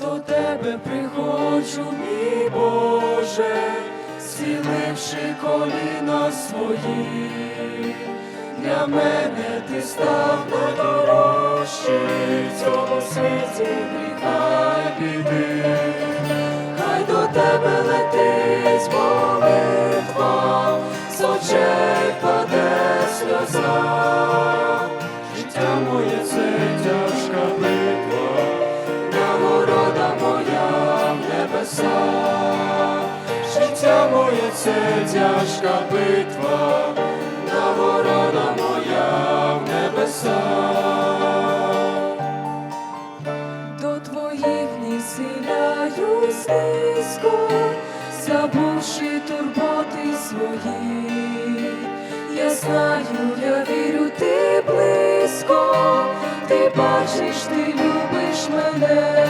До тебе приходжу, мій Боже, схиливши коліна свої, для мене ти став найдорожчий в цьому світі гріха й біди, хай до тебе летить молитва, з очей паде сльоза, життя моє це тяжка битва. Нагорода моя в небесах, життя моє це тяжка битва, До твоїх ніг схиляюсь забувши турботи свої. Я знаю, я вірю, ти близько, ти бачиш, ти любиш мене,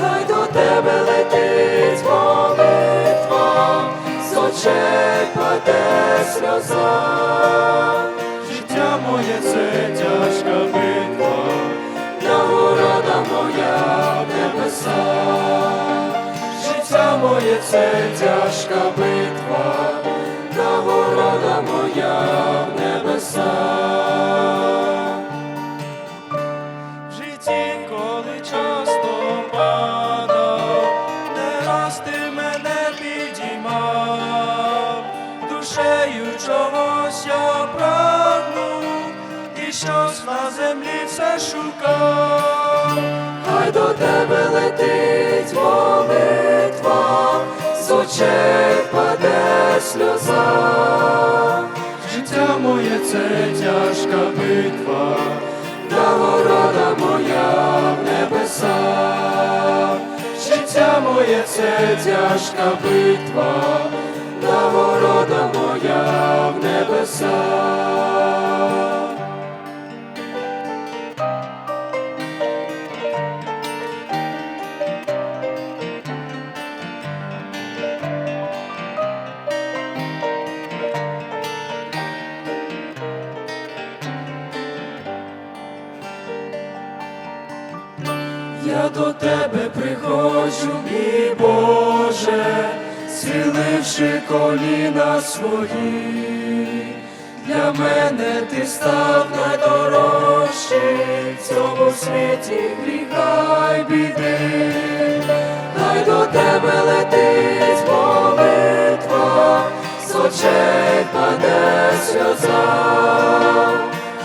хай до тебе летить молитва, з очей паде сльоза, це тяжка битва, нагорода моя в небесах. Житті, коли часто падав, не раз мене підіймав, душею чогось я прагнув, і щось на землі все шукав, хай до тебе летить очей паде сльоза, життя моє це тяжка битва, нагорода моя в небеса, життя моє це тяжка битва, нагорода моя в небесах. Я до тебе приходжу, мій Боже, схиливши коліна свої, для мене ти став найдорожчий в цьому світі гріха й біди, хай до тебе летить молитва, з очей паде сльоза,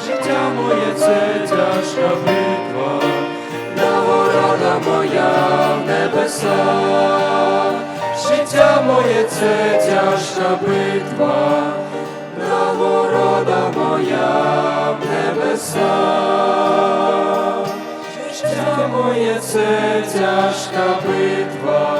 життя моє це тяжка життя моє це тяжка битва, нагорода моя в небеса. життя моє це тяжка битва,